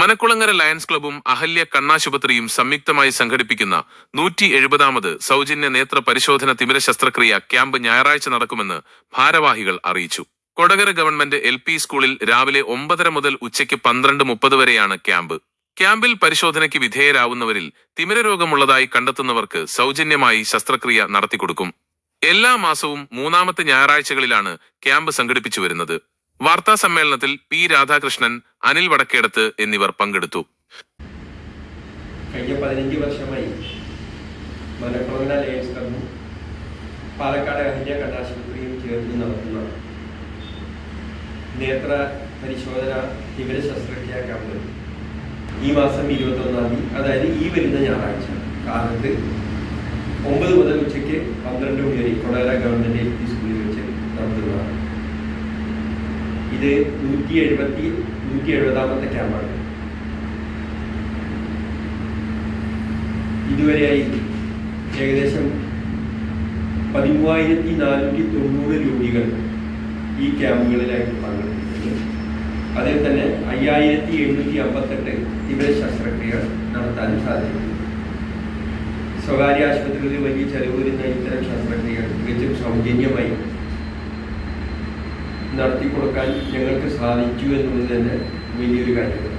Manakkulangara lions ക്ലബും അഹല്യ കണ്ണാശുപത്രിയും സംയുക്തമായി സംഘടിപ്പിക്കുന്ന നൂറ്റി എഴുപതാമത് സൗജന്യ നേത്ര പരിശോധന തിമിര ശസ്ത്രക്രിയ ക്യാമ്പ് ഞായറാഴ്ച നടക്കുമെന്ന് ഭാരവാഹികൾ അറിയിച്ചു. കൊടകര ഗവൺമെന്റ് എൽ പി സ്കൂളിൽ രാവിലെ ഒമ്പതര മുതൽ ഉച്ചയ്ക്ക് പന്ത്രണ്ട് മുപ്പത് വരെയാണ് ക്യാമ്പ്. ക്യാമ്പിൽ പരിശോധനയ്ക്ക് വിധേയരാവുന്നവരിൽ തിമിര രോഗമുള്ളതായി കണ്ടെത്തുന്നവർക്ക് സൗജന്യമായി ശസ്ത്രക്രിയ നടത്തിക്കൊടുക്കും. എല്ലാ മാസവും മൂന്നാമത്തെ ഞായറാഴ്ചകളിലാണ് ക്യാമ്പ് സംഘടിപ്പിച്ചു വരുന്നത്. വാർത്താ സമ്മേളനത്തിൽ പി രാധാകൃഷ്ണൻ അനിൽ വടക്കേടത്ത് എന്നിവർ പങ്കെടുത്തു. കഴിഞ്ഞ പതിനഞ്ച് വർഷമായി മലപ്പുറം ലയൻസ് ക്ലബും പാലക്കാട് അഹിന്യ കണ്ണാശുപത്രിയും ചേർന്ന് നടത്തുന്ന നേത്ര പരിശോധന വിവര ശസ്ത്രക്രിയ ക്യാമ്പ്. ഈ മാസം ഇരുപത്തൊന്നാം തീയതി അതായത് ഈ വരുന്ന ഞായറാഴ്ച കാലത്ത് ഒമ്പത് മുതൽ ഉച്ചയ്ക്ക് പന്ത്രണ്ട് മണി വരെ കൊടകര ഗവൺമെന്റ് എൽ പി സ്കൂളിൽ വെച്ച് നടത്തുന്നതാണ്. ഇത് നൂറ്റി എഴുപത്തി നൂറ്റി എഴുപതാമത്തെ ക്യാമ്പാണ്. ഇതുവരെയായി ഏകദേശം പതിമൂവായിരത്തി നാനൂറ്റി തൊണ്ണൂറ് രോഗികൾ ഈ ക്യാമ്പുകളിലായി പങ്കെടുത്തിട്ടുണ്ട്. അതിൽ തന്നെ അയ്യായിരത്തി എണ്ണൂറ്റി അമ്പത്തെട്ട് ഇവിടെ ശസ്ത്രക്രിയകൾ നടത്താനും സാധിക്കും. സ്വകാര്യ ആശുപത്രികളിൽ വലിയ ചെലവ് വരുന്ന ഇത്തരം ശസ്ത്രക്രിയകൾ തികച്ചും സൗജന്യമായി നടത്തി കൊടുക്കാൻ ഞങ്ങൾക്ക് സാധിച്ചു എന്നുള്ളത് തന്നെ വലിയൊരു കാര്യമാണ്.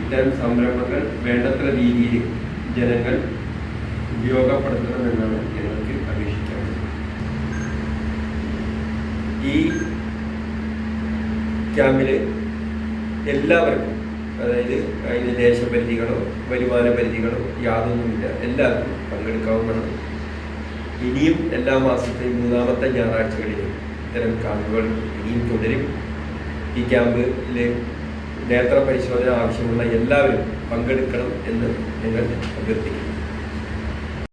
ഇത്തരം സംരംഭങ്ങൾ വേണ്ടത്ര രീതിയിൽ ജനങ്ങൾ ഉപയോഗപ്പെടുത്തണമെന്നാണ് ഞങ്ങൾക്ക് അപേക്ഷിക്കുന്നത് ഈ ക്യാമ്പിൽ എല്ലാവർക്കും അതായത് അതിന് ദേശപരിധികളോ വരുമാന പരിധികളോ യാതൊന്നുമില്ല. എല്ലാവർക്കും പങ്കെടുക്കാവുന്നതാണ്. ഇനിയും എല്ലാ മാസത്തെയും മൂന്നാമത്തെ ഞായറാഴ്ചകളിലും ഇത്തരം ക്യാമ്പുകൾ ഇനിയും തുടരും. ഈ ക്യാമ്പിൽ നേത്ര പരിശോധന ആവശ്യമുള്ള എല്ലാവരും പങ്കെടുക്കണം എന്ന് ഞങ്ങൾ അഭ്യർത്ഥിക്കുന്നു.